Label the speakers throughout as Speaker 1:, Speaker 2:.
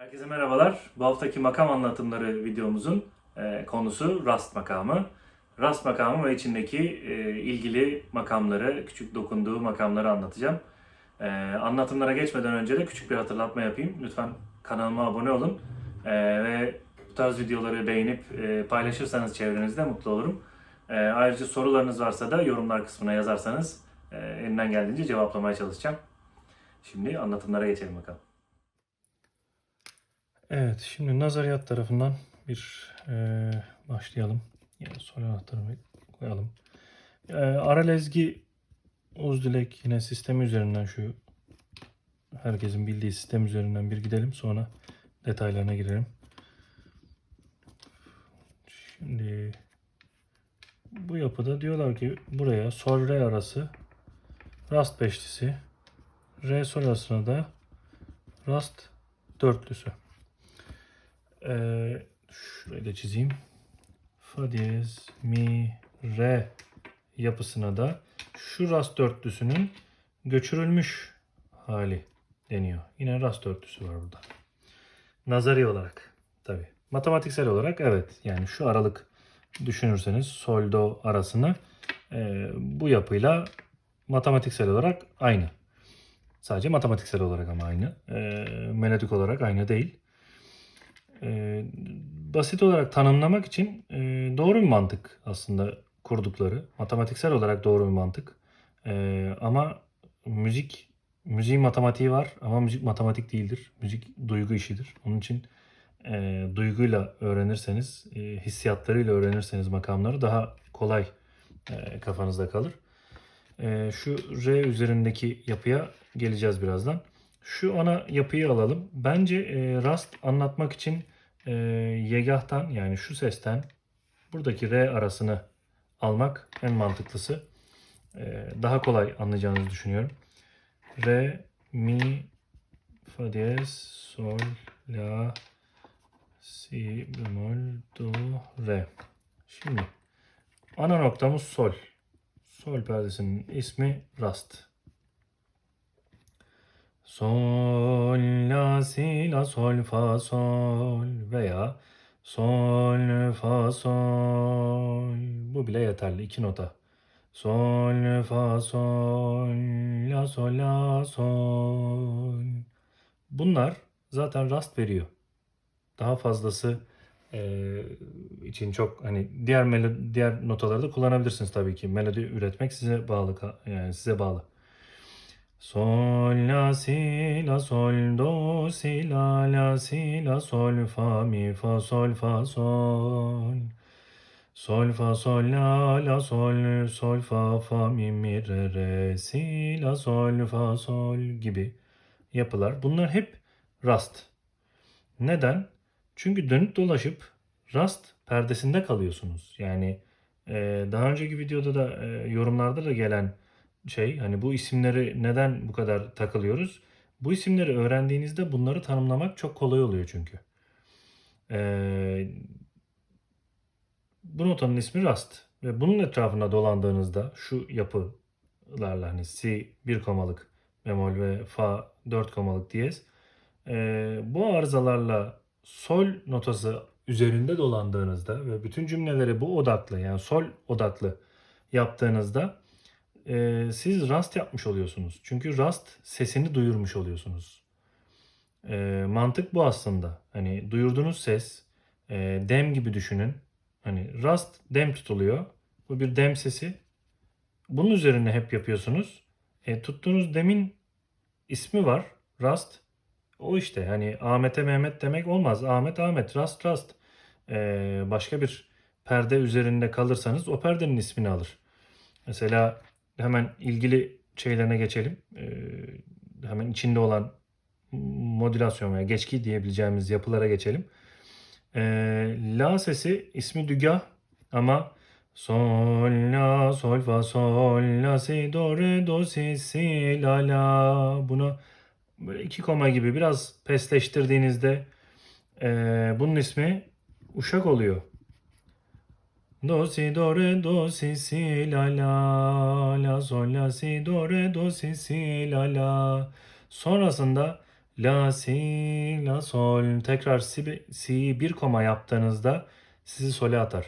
Speaker 1: Herkese merhabalar. Bu haftaki makam anlatımları videomuzun e, konusu Rast makamı. Rast makamı ve içindeki e, ilgili makamları, küçük dokunduğu makamları anlatacağım. E, anlatımlara geçmeden önce de küçük bir hatırlatma yapayım. Lütfen kanalıma abone olun E, ve bu tarz videoları beğenip e, paylaşırsanız çevrenizde mutlu olurum. E, ayrıca sorularınız varsa da yorumlar kısmına yazarsanız e, elimden geldiğince cevaplamaya çalışacağım. Şimdi anlatımlara geçelim bakalım. Evet, şimdi nazariyat tarafından bir e, başlayalım. Yani sol anahtarımı koyalım. E, Aralezgi Uzdilek yine sistemi üzerinden şu herkesin bildiği sistem üzerinden bir gidelim. Sonra detaylarına girelim. Şimdi bu yapıda diyorlar ki buraya sol re arası rast beşlisi re sol arasına da rast dörtlüsü. Ee, şurayı da çizeyim. Fa diyez, mi, re yapısına da şu rast dörtlüsünün göçürülmüş hali deniyor. Yine rast dörtlüsü var burada. Nazari olarak tabi. Matematiksel olarak evet yani şu aralık düşünürseniz sol do arasını e, bu yapıyla matematiksel olarak aynı. Sadece matematiksel olarak ama aynı. E, melodik olarak aynı değil. E, basit olarak tanımlamak için e, doğru bir mantık aslında kurdukları. Matematiksel olarak doğru bir mantık. E, ama müzik, müziğin matematiği var ama müzik matematik değildir. Müzik duygu işidir. Onun için e, duyguyla öğrenirseniz, e, hissiyatlarıyla öğrenirseniz makamları daha kolay e, kafanızda kalır. E, şu R üzerindeki yapıya geleceğiz birazdan. Şu ana yapıyı alalım. Bence e, rast anlatmak için e, yegahtan yani şu sesten buradaki R arasını almak en mantıklısı. E, daha kolay anlayacağınızı düşünüyorum. Re, mi, fa diyez, sol, la, si bemol, do, re. Şimdi ana noktamız sol. Sol perdesinin ismi rast. Sol, la, si, la, sol, fa, sol veya sol, fa, sol. Bu bile yeterli. iki nota. Sol, fa, sol, la, sol, la, sol. Bunlar zaten rast veriyor. Daha fazlası eee, için çok hani diğer melo- diğer notaları da kullanabilirsiniz tabii ki. Melodi üretmek size bağlı yani size bağlı. Sol la si la sol do si la la si la sol fa mi fa sol fa sol. Sol fa sol la la sol sol fa fa mi mi re re si la sol fa sol gibi yapılar. Bunlar hep rast. Neden? Çünkü dönüp dolaşıp rast perdesinde kalıyorsunuz. Yani daha önceki videoda da yorumlarda da gelen şey hani bu isimleri neden bu kadar takılıyoruz? Bu isimleri öğrendiğinizde bunları tanımlamak çok kolay oluyor çünkü. Ee, bu notanın ismi rast ve bunun etrafında dolandığınızda şu yapılarla hani si 1 komalık bemol ve fa 4 komalık diyez ee, bu arızalarla sol notası üzerinde dolandığınızda ve bütün cümleleri bu odaklı yani sol odaklı yaptığınızda e, siz rast yapmış oluyorsunuz. Çünkü rast sesini duyurmuş oluyorsunuz. E, mantık bu aslında. Hani duyurduğunuz ses e, dem gibi düşünün. Hani rast dem tutuluyor. Bu bir dem sesi. Bunun üzerine hep yapıyorsunuz. E, tuttuğunuz demin ismi var. Rast. O işte hani Ahmet'e Mehmet demek olmaz. Ahmet Ahmet, Rast Rast. E, başka bir perde üzerinde kalırsanız o perdenin ismini alır. Mesela hemen ilgili şeylerine geçelim. Ee, hemen içinde olan modülasyon veya geçki diyebileceğimiz yapılara geçelim. Ee, la sesi ismi dügah ama sol la sol fa sol la si do re do si si la la bunu böyle iki koma gibi biraz pesleştirdiğinizde ee, bunun ismi uşak oluyor. Do si do re do si si la la la sol la si do re do si si la la. Sonrasında La, si, la, sol. Tekrar si, si bir koma yaptığınızda sizi sole atar.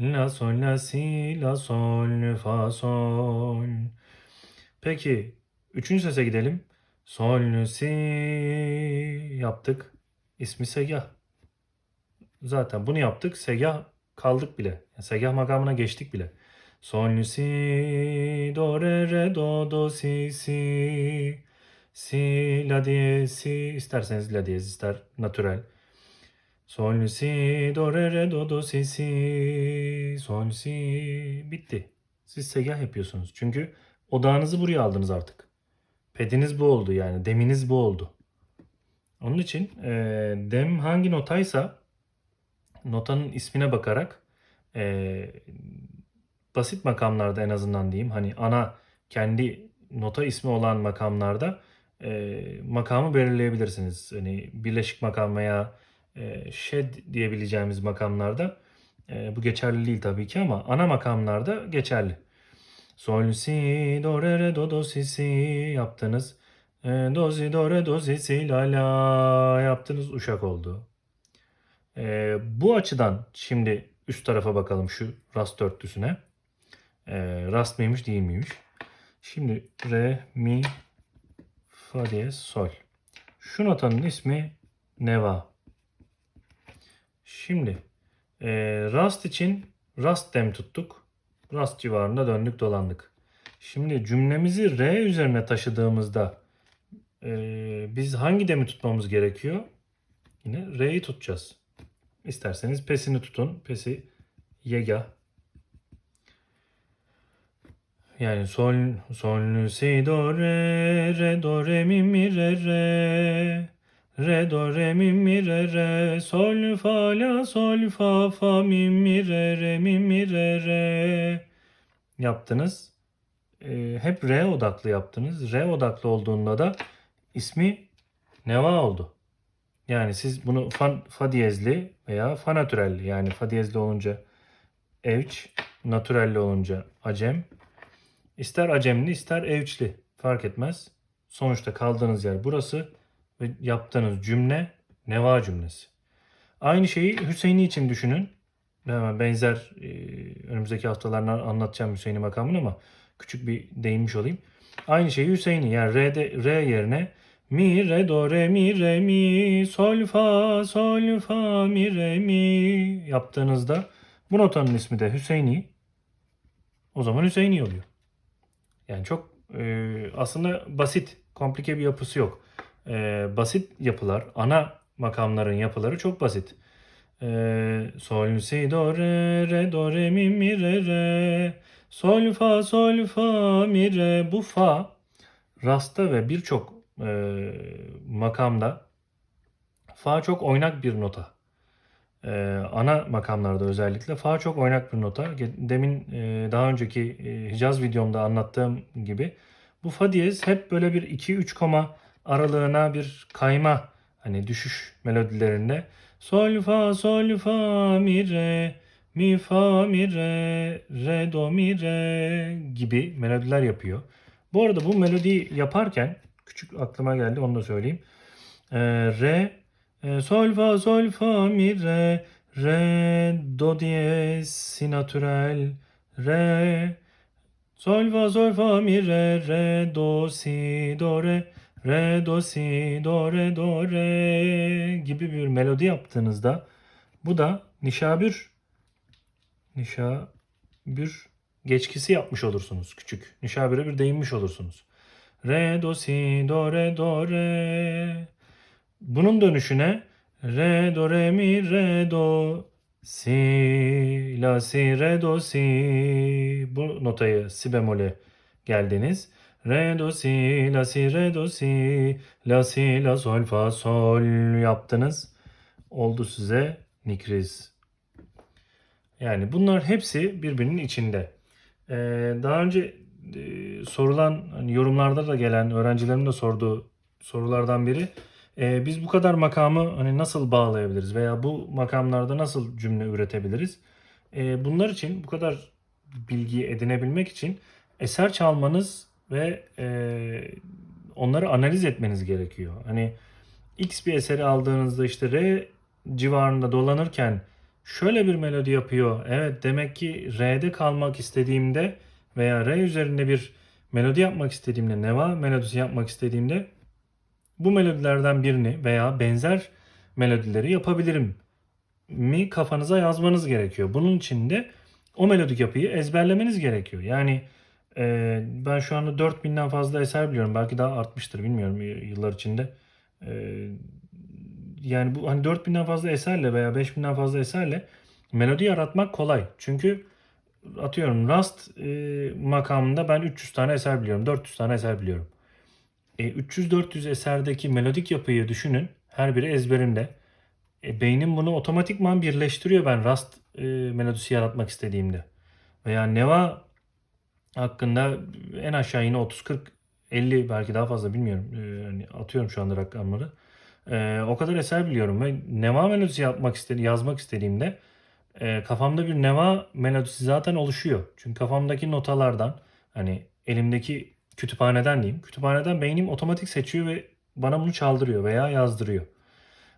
Speaker 1: La, sol, la, si, la, sol, fa, sol. Peki üçüncü sese gidelim. Sol, si yaptık. İsmi Segah. Zaten bunu yaptık. Segah kaldık bile. Segah makamına geçtik bile. Sol, si, do, re, re, do, do, si, si. Si, la diyez, si. isterseniz la diyez, ister natürel. Sol, si, do, re, re, do, do, si, si. Sol, si. Bitti. Siz segah yapıyorsunuz. Çünkü odağınızı buraya aldınız artık. Pediniz bu oldu yani. Deminiz bu oldu. Onun için e, dem hangi notaysa notanın ismine bakarak e, basit makamlarda en azından diyeyim hani ana kendi nota ismi olan makamlarda e, makamı belirleyebilirsiniz. Hani birleşik makam veya e, shed diyebileceğimiz makamlarda e, bu geçerli değil tabii ki ama ana makamlarda geçerli. Sol, si, do, re, re, do, do, si, si yaptınız. E, do, si, do, re, do, si, si, la, la yaptınız. Uşak oldu. E, bu açıdan şimdi üst tarafa bakalım şu rast dörtlüsüne. E, rast mıymış değil miymiş? Şimdi re, mi, fa diyez, sol. Şu notanın ismi neva. Şimdi e, rast için rast dem tuttuk. Rast civarında döndük dolandık. Şimdi cümlemizi re üzerine taşıdığımızda e, biz hangi demi tutmamız gerekiyor? Yine re'yi tutacağız. İsterseniz pesini tutun. Pesi yega. Yani sol, sol, si, do, re, re, do, re, mi, mi, re, re. Re, do, re, mi, mi, re, re. Sol, fa, la, sol, fa, fa, mi, mi, re, re, mi, mi, re, re. Yaptınız. Ee, hep re odaklı yaptınız. Re odaklı olduğunda da ismi neva oldu. Yani siz bunu fa, fa diyezli veya fa natürelli yani fa diyezli olunca evç, natürelli olunca acem. İster acemli ister evçli fark etmez. Sonuçta kaldığınız yer burası ve yaptığınız cümle neva cümlesi. Aynı şeyi Hüseyin'i için düşünün. Hemen benzer e, önümüzdeki haftalarda anlatacağım Hüseyin'i makamını ama küçük bir değinmiş olayım. Aynı şeyi Hüseyin'i yani R'de, R yerine mi, re, do, re, mi, re, mi, sol, fa, sol, fa, mi, re, mi yaptığınızda bu notanın ismi de Hüseyin'i. O zaman Hüseyin'i oluyor. Yani çok e, aslında basit, komplike bir yapısı yok. E, basit yapılar, ana makamların yapıları çok basit. E, sol, si, do, re, re, do, re, mi, mi, re, re. Sol, fa, sol, fa, mi, re. Bu fa, rasta ve birçok e, makamda fa çok oynak bir nota. E, ana makamlarda özellikle fa çok oynak bir nota. Demin e, daha önceki e, Hicaz videomda anlattığım gibi bu fa diyez hep böyle bir 2-3 koma aralığına bir kayma hani düşüş melodilerinde sol fa sol fa mi re mi fa mi re re do mi re gibi melodiler yapıyor. Bu arada bu melodiyi yaparken küçük aklıma geldi onu da söyleyeyim. E, re e, sol fa sol fa mi re re do diyez si natürel re sol fa sol fa mi re re do si do re re do si do re do re gibi bir melodi yaptığınızda bu da nişabür nişabür geçkisi yapmış olursunuz küçük. Nişabüre bir değinmiş olursunuz. Re do si do re do re. Bunun dönüşüne re do re mi re do si la si re do si bu notayı si bemole geldiniz. Re do si la si re do si la si la sol fa sol yaptınız. Oldu size nikriz. Yani bunlar hepsi birbirinin içinde. Ee, daha önce e, sorulan hani yorumlarda da gelen öğrencilerin de sorduğu sorulardan biri e, biz bu kadar makamı hani nasıl bağlayabiliriz veya bu makamlarda nasıl cümle üretebiliriz? E, bunlar için bu kadar bilgiyi edinebilmek için eser çalmanız ve e, onları analiz etmeniz gerekiyor. Hani X bir eseri aldığınızda işte re civarında dolanırken şöyle bir melodi yapıyor. Evet demek ki re'de kalmak istediğimde veya re üzerinde bir melodi yapmak istediğimde, neva melodisi yapmak istediğimde bu melodilerden birini veya benzer melodileri yapabilirim mi kafanıza yazmanız gerekiyor. Bunun için de o melodik yapıyı ezberlemeniz gerekiyor. Yani e, ben şu anda 4000'den fazla eser biliyorum. Belki daha artmıştır bilmiyorum yıllar içinde. E, yani bu hani 4000'den fazla eserle veya 5000'den fazla eserle melodi yaratmak kolay. Çünkü atıyorum Rust e, makamında ben 300 tane eser biliyorum. 400 tane eser biliyorum. E, 300-400 eserdeki melodik yapıyı düşünün. Her biri ezberimde. E, beynim bunu otomatikman birleştiriyor ben Rust e, melodisi yaratmak istediğimde. Veya Neva hakkında en aşağı yine 30-40 50 belki daha fazla bilmiyorum. E, yani atıyorum şu anda rakamları. E, o kadar eser biliyorum ve Neva melodisi yapmak istedi yazmak istediğimde e, kafamda bir Neva melodisi zaten oluşuyor. Çünkü kafamdaki notalardan hani elimdeki kütüphaneden diyeyim. Kütüphaneden beynim otomatik seçiyor ve bana bunu çaldırıyor veya yazdırıyor.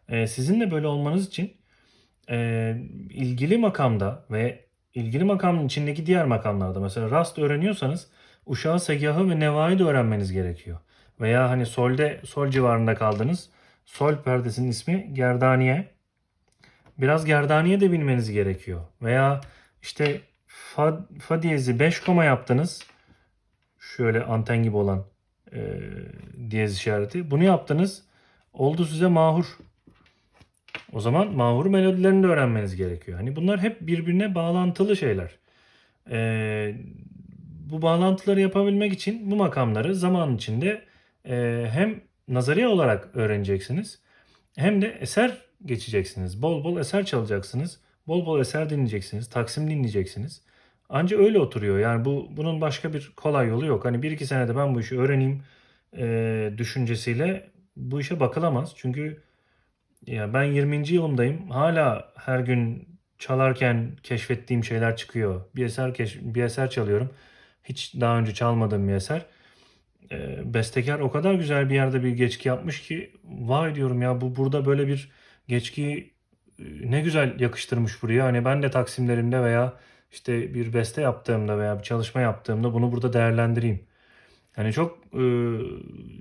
Speaker 1: Ee, sizin de böyle olmanız için e, ilgili makamda ve ilgili makamın içindeki diğer makamlarda mesela rast öğreniyorsanız uşağı, segahı ve nevayı da öğrenmeniz gerekiyor. Veya hani solde sol civarında kaldınız. Sol perdesinin ismi gerdaniye. Biraz gerdaniye de bilmeniz gerekiyor. Veya işte fa, fa diyezi 5 koma yaptınız. Şöyle anten gibi olan e, diyez işareti. Bunu yaptınız. Oldu size mahur. O zaman mahur melodilerini de öğrenmeniz gerekiyor. Hani bunlar hep birbirine bağlantılı şeyler. Ee, bu bağlantıları yapabilmek için bu makamları zaman içinde e, hem nazariye olarak öğreneceksiniz hem de eser geçeceksiniz. Bol bol eser çalacaksınız. Bol bol eser dinleyeceksiniz. Taksim dinleyeceksiniz. Anca öyle oturuyor. Yani bu bunun başka bir kolay yolu yok. Hani bir iki senede ben bu işi öğreneyim e, düşüncesiyle bu işe bakılamaz. Çünkü ya ben 20. yılımdayım. Hala her gün çalarken keşfettiğim şeyler çıkıyor. Bir eser keş- bir eser çalıyorum. Hiç daha önce çalmadığım bir eser. Ee, bestekar o kadar güzel bir yerde bir geçki yapmış ki vay diyorum ya bu burada böyle bir geçki e, ne güzel yakıştırmış buraya. Hani ben de taksimlerimde veya işte bir beste yaptığımda veya bir çalışma yaptığımda bunu burada değerlendireyim. Hani çok e,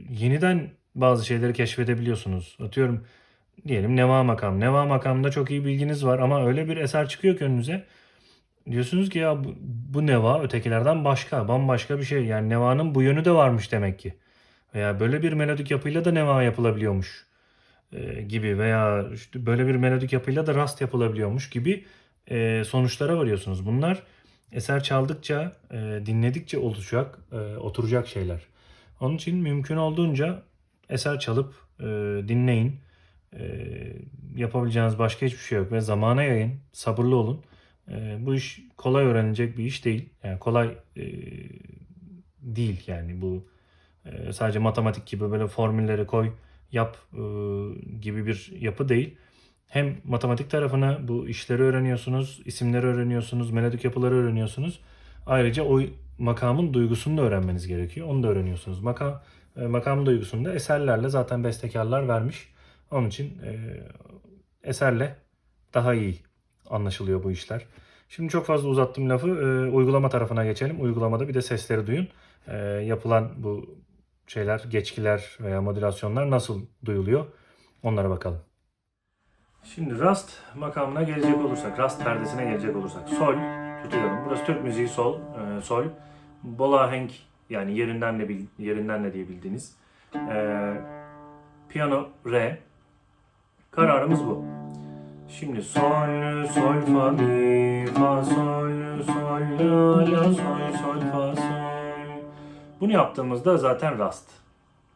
Speaker 1: yeniden bazı şeyleri keşfedebiliyorsunuz. Atıyorum diyelim Neva makam. Neva makamında çok iyi bilginiz var ama öyle bir eser çıkıyor ki önünüze. Diyorsunuz ki ya bu, bu Neva ötekilerden başka, bambaşka bir şey. Yani Neva'nın bu yönü de varmış demek ki. Veya böyle bir melodik yapıyla da Neva yapılabiliyormuş gibi veya işte böyle bir melodik yapıyla da rast yapılabiliyormuş gibi e, sonuçlara varıyorsunuz. Bunlar eser çaldıkça, e, dinledikçe olacak, e, oturacak şeyler. Onun için mümkün olduğunca eser çalıp e, dinleyin. E, yapabileceğiniz başka hiçbir şey yok ve zamana yayın, sabırlı olun. E, bu iş kolay öğrenilecek bir iş değil. Yani kolay e, değil yani bu e, sadece matematik gibi böyle formülleri koy, yap e, gibi bir yapı değil. Hem matematik tarafına bu işleri öğreniyorsunuz, isimleri öğreniyorsunuz, melodik yapıları öğreniyorsunuz. Ayrıca o makamın duygusunu da öğrenmeniz gerekiyor. Onu da öğreniyorsunuz. Makam, e, makamın duygusunu da eserlerle zaten bestekarlar vermiş. Onun için e, eserle daha iyi anlaşılıyor bu işler. Şimdi çok fazla uzattım lafı. E, uygulama tarafına geçelim. Uygulamada bir de sesleri duyun. E, yapılan bu şeyler, geçkiler veya modülasyonlar nasıl duyuluyor? Onlara bakalım. Şimdi Rast makamına gelecek olursak, Rast perdesine gelecek olursak. Sol tutuyorum. Burası Türk müziği sol, e, sol. Bol ahenk yani yerinden de bil, yerinden de diye. E, piyano re. Kararımız bu. Şimdi sol, sol, fa, mi, fa, sol, sol, la, la, sol, sol, fa. Bunu yaptığımızda zaten rast.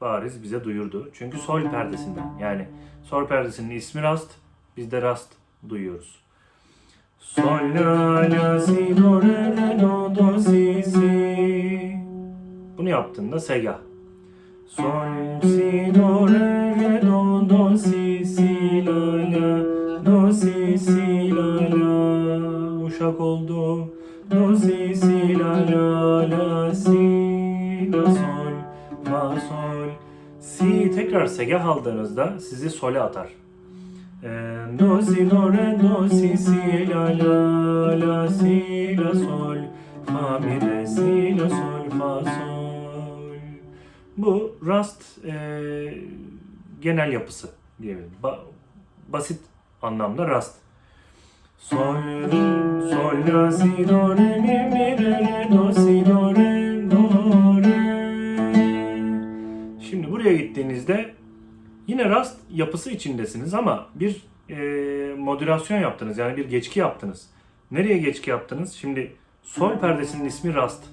Speaker 1: Bariz bize duyurdu. Çünkü sol perdesinden. Yani sol perdesinin ismi rast. Biz de rast duyuyoruz. Sol, la, la, si, do, re, re, do, do, si, si. Bunu yaptığında sega. Sol, si, do, re, re, do, do, si, si, la, la, do, si, si, la, la. Uşak oldu. Do, si, si, la, la, la, si, la, sol, la, sol, Si tekrar segah aldığınızda sizi sole atar. Do si do re do si si la la la si la sol fa mi re si la sol fa sol. Bu rast e, genel yapısı diyebilirim. Ba- basit anlamda rast. Sol, sol, la, si, do, re, mi, mi, re, yine rast yapısı içindesiniz ama bir e, modülasyon yaptınız. Yani bir geçki yaptınız. Nereye geçki yaptınız? Şimdi sol perdesinin ismi rast.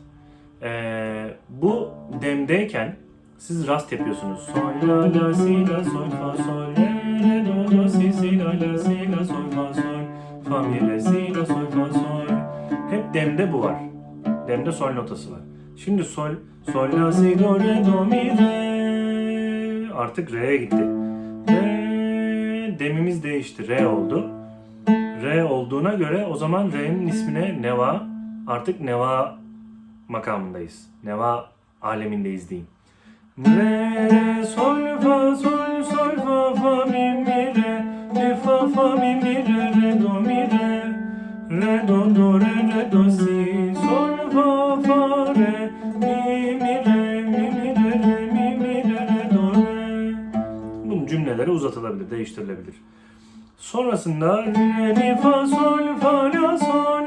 Speaker 1: E, bu demdeyken siz rast yapıyorsunuz. Sol, la, la, si, la, sol, fa, sol, re, re, do, do, si, si, la, la, si, la, sol, fa, sol, fa, mi, re, si, la, sol, fa, sol. Hep demde bu var. Demde sol notası var. Şimdi sol, sol, la, si, do, re, do, mi, re. Artık re'ye gitti. Re, demimiz değişti. Re oldu. Re olduğuna göre o zaman re'nin ismine neva. Artık neva makamındayız. Neva alemindeyiz diyeyim. Re, re, sol, fa, sol, sol, fa, fa, mi, mi, re, mi, fa, fa, mi, mi, re, re, do, mi, re, re, do, do, re, re, do, si, sol, fa, fa, re, mi, mi, re, Cümleleri uzatılabilir, değiştirilebilir. Sonrasında re, fa, sol, fa, la, sol,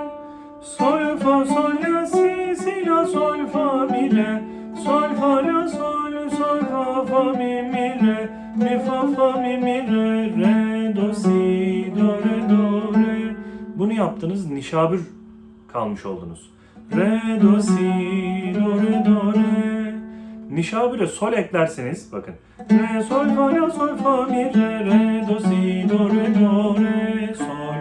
Speaker 1: sol, fa, sol, la, si, si, la, sol, fa, mi, re, sol, fa, la, sol, sol, fa, fa, mi, mi, re, mi, fa, fa, mi, mi, re, re, do, si, do, re, do, re. Bunu yaptınız, nişabür kalmış oldunuz. Re, do, si, do, re, do, re. Nişabüre sol eklerseniz bakın. Re, sol, fa, la, sol, fa, mi, re, re, do, si, do, re, do, re, sol,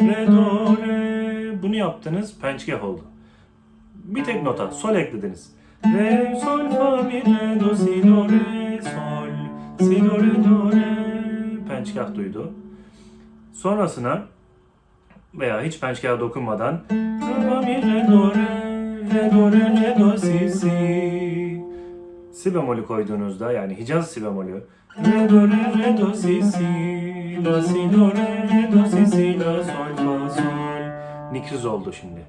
Speaker 1: re, do, re. Bunu yaptınız, pençgah oldu. Bir tek nota, sol eklediniz. Re, sol, fa, mi, re, do, si, do, re, sol, si, do, re, do, re. Pençgah duydu. Sonrasına veya hiç pençgaha dokunmadan Fa, mi, re, do, re, re, do, re, re, do, si, si. Si bemolü koyduğunuzda yani Hicaz si bemolü Re, do, re, re, do, si, si La, si, do, re, re, do, si, si, la, sol, fa, sol Nikriz oldu şimdi.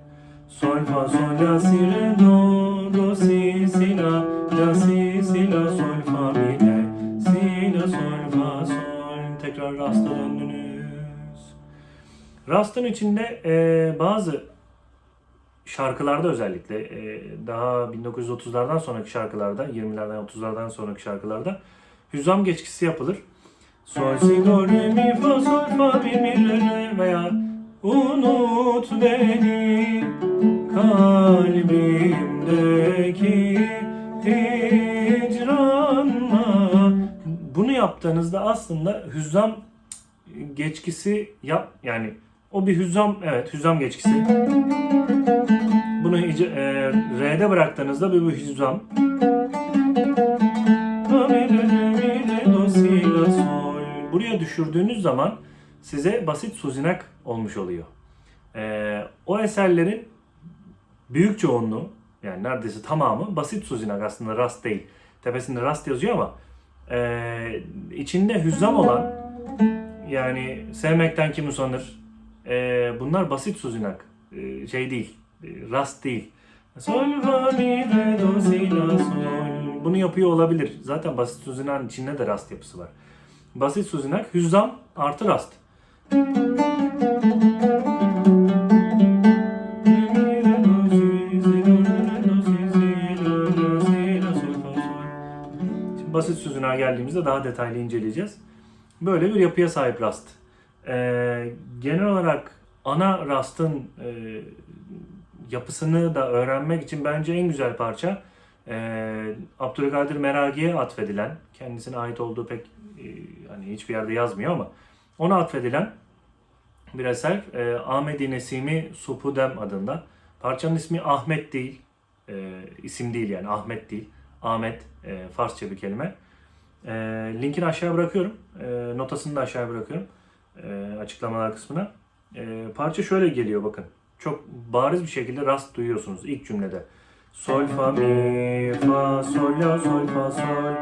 Speaker 1: Sol, fa, sol, la, si, re, do, do, si, si, la La, si, si, la, sol, fa, mi, re Si, la, sol, fa, sol Tekrar rasta döndünüz. Rastın içinde e, bazı şarkılarda özellikle e, daha 1930'lardan sonraki şarkılarda, 20'lerden 30'lardan sonraki şarkılarda hüzzam geçkisi yapılır. Sol, si, do, re, mi, fa, sol, fa, mi, mi, re, re veya unut beni kalbimdeki hicranla. Bunu yaptığınızda aslında hüzzam geçkisi yap yani o bir hüzzam evet hüzzam geçkisi. Bunu e, R'de bıraktığınızda bir, bir hüzzam. Buraya düşürdüğünüz zaman size basit suzinak olmuş oluyor. E, o eserlerin büyük çoğunluğu yani neredeyse tamamı basit suzinak aslında rast değil. Tepesinde rast yazıyor ama e, içinde hüzzam olan yani sevmekten kim usanır? E, bunlar basit suzinak. E, şey değil. e, rast değil. Sol, fa, mi, re, do, si, la, sol. Bunu yapıyor olabilir. Zaten basit suzinakın içinde de rast yapısı var. Basit suzinak hüzzam artı rast. Basit süzüne geldiğimizde daha detaylı inceleyeceğiz. Böyle bir yapıya sahip rast. Ee, genel olarak ana rastın e, yapısını da öğrenmek için bence en güzel parça e, Abdülkadir Meragi'ye atfedilen, kendisine ait olduğu pek e, hani hiçbir yerde yazmıyor ama ona atfedilen bir eser e, Ahmedi Nesimi Supudem adında. Parçanın ismi Ahmet değil, e, isim değil yani Ahmet değil. Ahmet e, Farsça bir kelime. E, linkini aşağıya bırakıyorum. E, notasını da aşağıya bırakıyorum. E, açıklamalar kısmına. E, parça şöyle geliyor bakın. Çok bariz bir şekilde rast duyuyorsunuz ilk cümlede. Sol fa mi fa sol la sol fa sol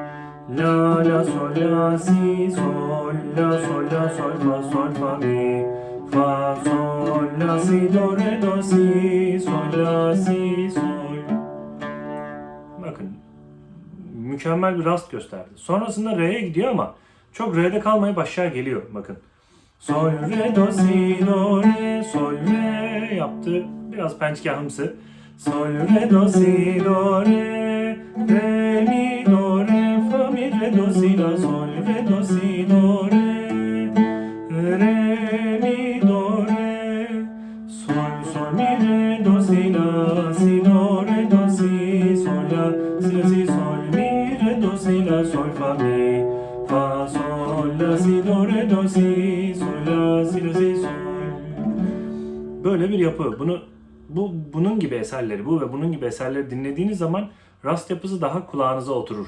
Speaker 1: La la sol la si sol la sol la sol fa sol fa mi fa sol la si do re do si sol la si sol. Bakın mükemmel bir rast gösterdi. Sonrasında re'ye gidiyor ama çok re'de kalmayıp aşağı geliyor bakın. Sol re do si do re sol re yaptı. Biraz pençkahımsı. Sol re do si do re re mi do re fa mi re do si la sol re do si böyle bir yapı. Bunu bu bunun gibi eserleri, bu ve bunun gibi eserleri dinlediğiniz zaman rast yapısı daha kulağınıza oturur.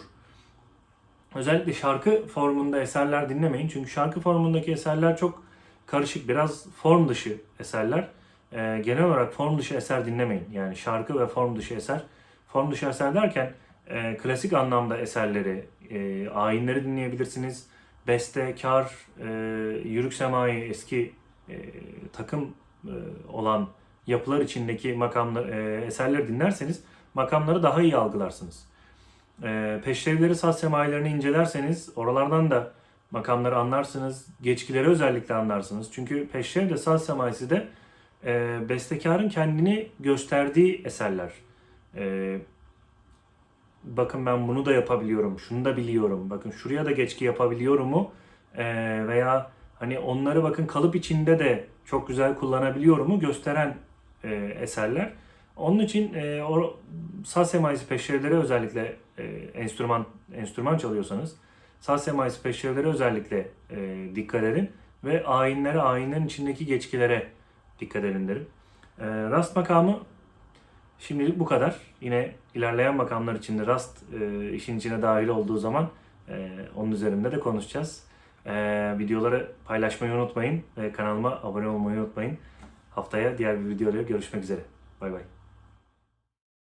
Speaker 1: Özellikle şarkı formunda eserler dinlemeyin. Çünkü şarkı formundaki eserler çok karışık, biraz form dışı eserler. Ee, genel olarak form dışı eser dinlemeyin. Yani şarkı ve form dışı eser. Form dışı eser derken e, klasik anlamda eserleri, e, ayinleri dinleyebilirsiniz. Beste, kar, e, yürük semai, eski e, takım olan yapılar içindeki makamlar, e, eserleri dinlerseniz makamları daha iyi algılarsınız. E, peşrevleri, saz semailerini incelerseniz oralardan da makamları anlarsınız. Geçkileri özellikle anlarsınız. Çünkü peşrev de saz semaisi de e, bestekarın kendini gösterdiği eserler. E, bakın ben bunu da yapabiliyorum, şunu da biliyorum, bakın şuraya da geçki yapabiliyorumu e, veya hani onları bakın kalıp içinde de çok güzel kullanabiliyorumu gösteren e, eserler. Onun için e, o saz semaisi peşrevlere özellikle e, enstrüman enstrüman çalıyorsanız saz semaisi peşrevlere özellikle e, dikkat edin ve ayinlere, ayinlerin içindeki geçkilere dikkat edin derim. E, rast makamı şimdilik bu kadar. Yine ilerleyen makamlar içinde rast e, işin içine dahil olduğu zaman e, onun üzerinde de konuşacağız. E, videoları paylaşmayı unutmayın ve kanalıma abone olmayı unutmayın. Haftaya diğer bir videoyla görüşmek üzere. Bay bay.